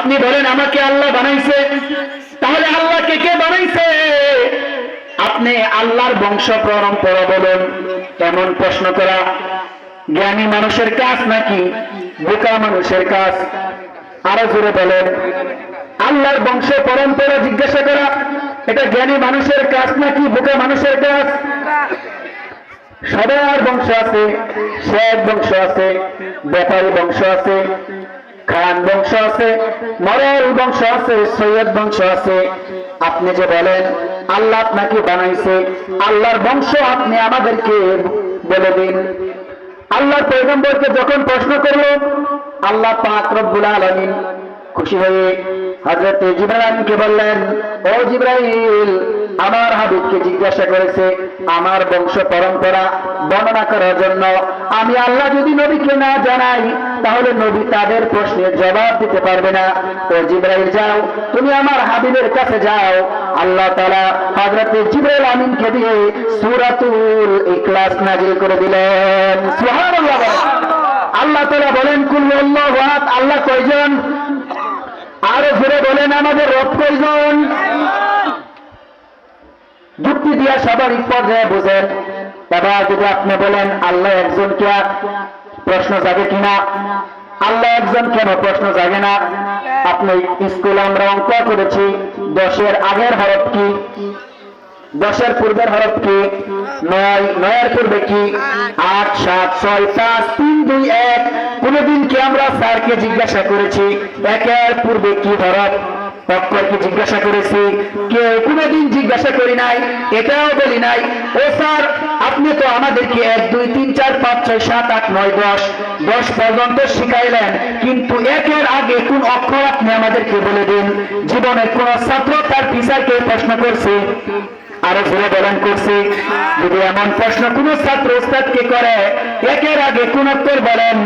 আপনি বলেন, আমাকে আল্লাহ বানাইছে। তাহলে আল্লাহকে কে বানাইছে? আপনি আল্লাহর বংশ পরম্পরা বলুন, এমন প্রশ্ন করা, জ্ঞানী মানুষের কাজ নাকি বোকা মানুষের কাজ? আরও জোরে বলেন, আল্লাহর বংশ পরম্পরা জিজ্ঞাসা করা, এটা জ্ঞানী মানুষের কাজ নাকি বোকা মানুষের কাজ? সবার বংশ আছে, শেখ বংশ আছে ব্যাপারী বংশ আছে খান বংশ আছে, মরল বংশ আছে, সৈয়দ বংশ আছে। আপনি যে বলেন, আল্লাহ আপনাকে বানাইছে, আল্লাহর বংশ আপনি আমাদেরকে বলে দিন। আল্লাহর পৈগম্বরকে যখন প্রশ্ন করল, আল্লাহ পাক রব্বুল আলমিন খুশি হয়ে হযরত জিবরাইলকে বললেন ও জিবরাইল আমার হাবিবকে জিজ্ঞাসা করেছে আমার বংশ পরম্পরা বর্ণনা করার জন্য আমি আল্লাহ যদি নবীকে না জানাই তাহলে নবী তাদের প্রশ্নের জবাব দিতে পারবে না। ও জিব্রাইল যাও তুমি আমার হাবিবের কাছে যাও। আল্লাহ তাআলা হযরত জিব্রাইল আমিনকে দিয়ে সূরাতুল ইখলাস নাযিল করে দিলেন। সুবহানাল্লাহ। আল্লাহ তাআলা বলেন কুল্লু আল্লাহু আহাদ। আল্লাহ কয়জন? আরও ফিরে বলেন আমাদের রব কয়জন? যুক্তি দিয়া সবার পর্যায়ে বুঝেন। এবার যদি আপনি বলেন, আল্লাহ একজন কে? প্রশ্ন জাগে কিনা? আল্লাহ একজন কেন? প্রশ্ন জাগে না। আপনি স্কুলে আমরা অঙ্ক করেছি। দশের আগের হরফ কি? দশের পূর্বের হরফ কি? নয়। নয়ের পূর্বে কি? আট, সাত, ছয়, পাঁচ, তিন, দুই, এক। কোনদিন কি আমরা স্যারকে জিজ্ঞাসা করেছি, একের পূর্বে কি হরফ অক্ষরকে জিজ্ঞাসা করেছি, কেউ কোনদিন জিজ্ঞাসা করি নাই, এটাও বলি নাই, ও স্যার, আপনি তো আমাদেরকে এক, দুই, তিন, চার, পাঁচ, ছয়, সাত, আট, নয়, দশ দশ পর্যন্ত শিখাইলেন, কিন্তু একের আগে কোন অক্ষর আপনি আমাদেরকে বলে দিন? জীবনের কোন ছাত্র তার টিচারকে প্রশ্ন করছে আরও জোরে বলেন করছি। যদি এমন প্রশ্ন কোন ছাত্র উস্তাদকে করে একের আগে কোন উত্তর বলেন?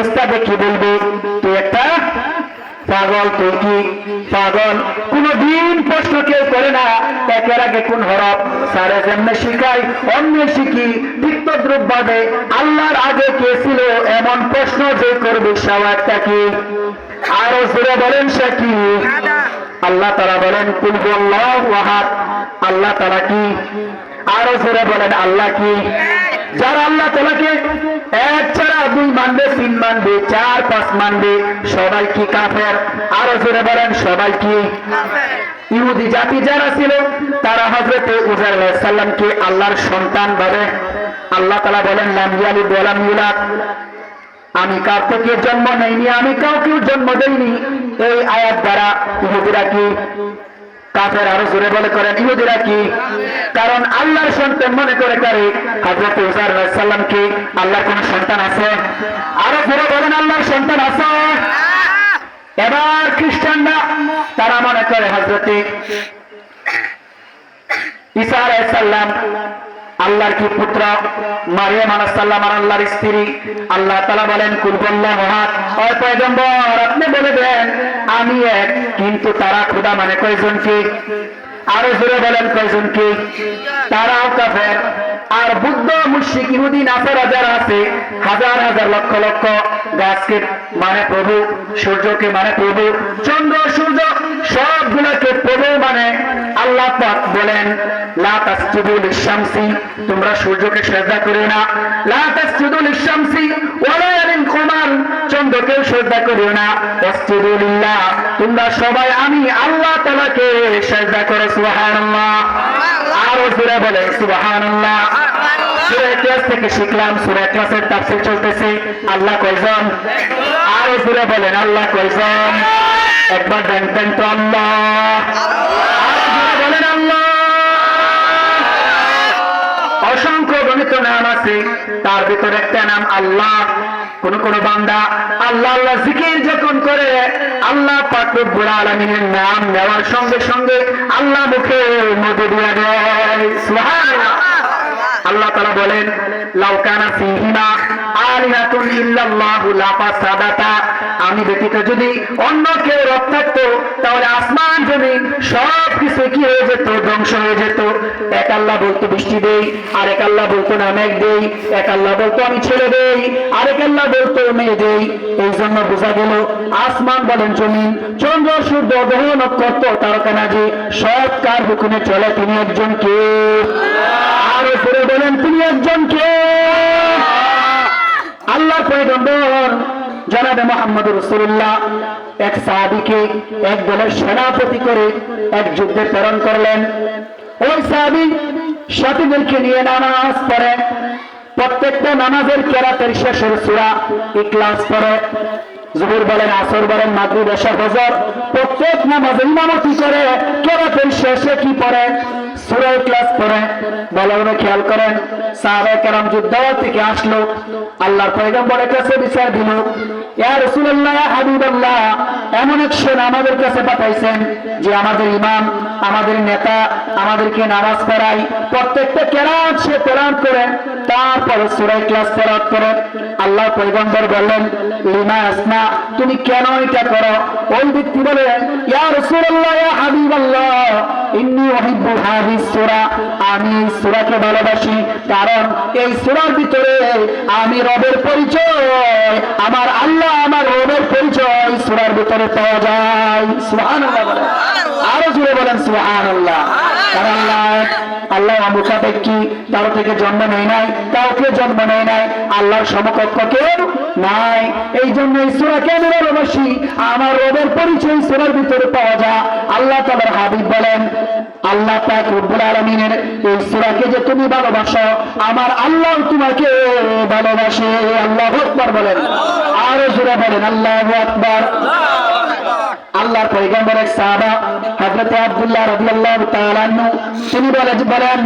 উস্তাদে কি বলবে? তুই একটা পাগল তুই কি পাগল। কোন দিন প্রশ্ন কেউ করে না একের আগে কোন হরফ? সারে যেমনে শিখাই অন্য শিখি। তিক্তদ্রুপ বাদে আল্লাহর আগে কে ছিল? এমন প্রশ্ন যে করবে সাওয়ারটা কি? আরও জোরে বলেন সে কি? আল্লাহ তারা বলেন কুলবুল্লাহ ওয়াহাদ আল্লাহ তারা কি? আরও জোরে বলেন, আল্লাহ কি? যারা আল্লাহ তালাকে এক ছাড়া দুই মানবে, তিন মানবে, চার, পাঁচ মানবে, সবাই কি কাফের? আরও জোরে বলেন, সবাই কি? ইহুদি জাতি যারা ছিল, তারা হজরত উজার সাল্লামকে আল্লাহর সন্তান ভাবে। আল্লাহ তালা বলেন লামিয়ালি বলাম ইউলাদ। আমি কার থেকে জন্ম নেইনি, আমি কাউকেও জন্ম দেইনি। এই আয়াত দ্বারা ইহুদিরা কি কাফের আরও জোরে বলে করেন, ইহুদিরা কি? কারণ আল্লাহর সন্তান মনে করে করে হজরত উজার সাল্লামকে আল্লাহর কোন সন্তান আছে? আরও জোরে বলেন, আল্লাহর সন্তান আছে। এবার খ্রিস্টানরা, তারা মনে করে হজরতে ইসার আলাইসাল্লাম আল্লাহর কি পুত্র? মারিয়াম আলাইসাল্লাম আর আল্লাহর স্ত্রী। আল্লাহ তালা বলেন কুলবল্লাহ হাত হয় পয়গম্বর, আপনি বলে দেন, আমি এক, কিন্তু তারা খুদা মানে কয়জনকে আরও জোরে বলেন কয়জনকে তারাও কাফের। আর বুদ্ধ মুশিক ইহুদি নাসারা যারা আছে, হাজার হাজার লক্ষ লক্ষ গাছকে মানে প্রভু, সূর্যকে মানে প্রভু। চন্দ্র, সূর্য সবগুলোকে প্রভু মানে আল্লাহ পাক বলেন, লা তাসজুদুল শামসি তোমরা সূর্যকে সেজদা করো না। লা তাসজুদুল শামসি ওয়ালা লিল কমার চন্দ্রকে সেজদা করো না। তাসজুদুলিল্লাহ তোমরা সবাই আমি আল্লাহ তাআলাকে সেজদা করো, সুবহানাল্লাহ। আরও জোরে বলে, সুবহানাল্লাহ। আল্লাহ কয়জন? আরও জোরে বলেন, আল্লাহ কয়জন? একবার দেন তো বলেন আল্লাহ। অসংখ্য গণিত নাম আছে, তার ভিতরে একটা নাম আল্লাহ, কোন কোন বান্দা আল্লাহ আল্লাহ জিকির যখন করে, আল্লাহ পাকুর আলমিনের নাম নেওয়ার সঙ্গে সঙ্গে আল্লাহ মুখে মধু দিয়া দেয়। আল্লাহ তাআলা বলেন, লাউ কানা ফীহিমা আলিহাতুন ইল্লাল্লাহু লাফাসাদাতা। আমি ব্যতীত যদি অন্য কেউ রব থাকতো তাহলে আসমান জমিন সব কিছু কি হয়ে যেত? ধ্বংস হয়ে যেত। এক আল্লাহ বলতো বৃষ্টি দেই আরেক আল্লাহ বলতো না মেঘ দেই, এক আল্লাহ বলতো আমি ছেড়ে দেই আরেক আল্লাহ বলতো মেয়ে দেই। এই জন্য বোঝা গেল, আসমান বলেন জমিন, চন্দ্র, সূর্য, গ্রহ, নক্ষত্র তারকানাজি সব কার হুকুমে চলে? তিনি একজন কে? আর বলেন তিনি একজন কে? আল্লাহ পয়গম্বর জনাবে মোহাম্মদ রসুল্লাহ এক সাহাবিকে এক দলের সেনাপতি করে এক যুদ্ধে প্রেরণ করলেন। ওই সাহাবি সাথীদেরকে নিয়ে নামাজ পড়ে। প্রত্যেকটা নামাজের কেরাতের শেষের সুরা ইকলাস পড়ে। জুহুর বলেন, আসর বলেন, মাগরিব এশা ফজর। প্রত্যেক নামাজে ইমামতি করে, কেরাতের শেষে কি পড়ে? সূরা ইখলাস করে খেয়াল করেন সাহাবায়ে কেরাম যুদ্ধ থেকে আসলো। আল্লাহর পয়গম্বরের কাছে বিচার দিল। এমন এক সেনা আমাদের কাছে পাঠাইছেন যে আমাদের ইমাম, আমাদের নেতা, আমাদেরকে নামাজ পড়াই প্রত্যেকটা কেরাত সে তারপরে সুরাই ক্লাস তেলাওয়াত করে। আল্লাহ পয়গম্বর বললেন, লিমা আসনা, তুমি কেন এটা করো? ওই ব্যক্তি বলে, ইয়া রাসূলুল্লাহ, ইয়া হাবিবাল্লাহ, ইন্নী উহিব্বু হাদিস সূরা। আমি এই সূরাকে ভালোবাসি, কারণ এই সূরার ভিতরে আমি রবের পরিচয়, আমার আল্লাহ আমার রবের পরিচয় এই সূরার ভিতরে পাওয়া যায়। সুবহানাল্লাহ বলেন। আরও জুড়ে বলেন, সুবহানাল্লাহ। কারণ আল্লাহ আল্লাহ মুখাপেক্ষী কারও থেকে জন্ম নেই নাই? কাউকে জন্ম নেই নাই। আল্লাহর সমকক্ষ কেউ নাই। এই জন্য এই সুরাকে আমি ভালোবাসি আমার রবের পরিচয় সুরার ভিতরে পাওয়া যায়। আল্লাহ তাদের হাবিব বলেন, আল্লাহ পাক রব্বুল আলামিনের এই সূরাকে যে তুমি ভালোবাসো, আমার আল্লাহ তোমাকে ভালোবাসে। আল্লাহ আকবার বলেন। আরও জোরে বলেন, আল্লাহু আকবার। আল্লাহর পয়গম্বরের সাহাবা হযরত আব্দুল্লাহ রাদিয়াল্লাহু তাআলা তিনি বলে বলেন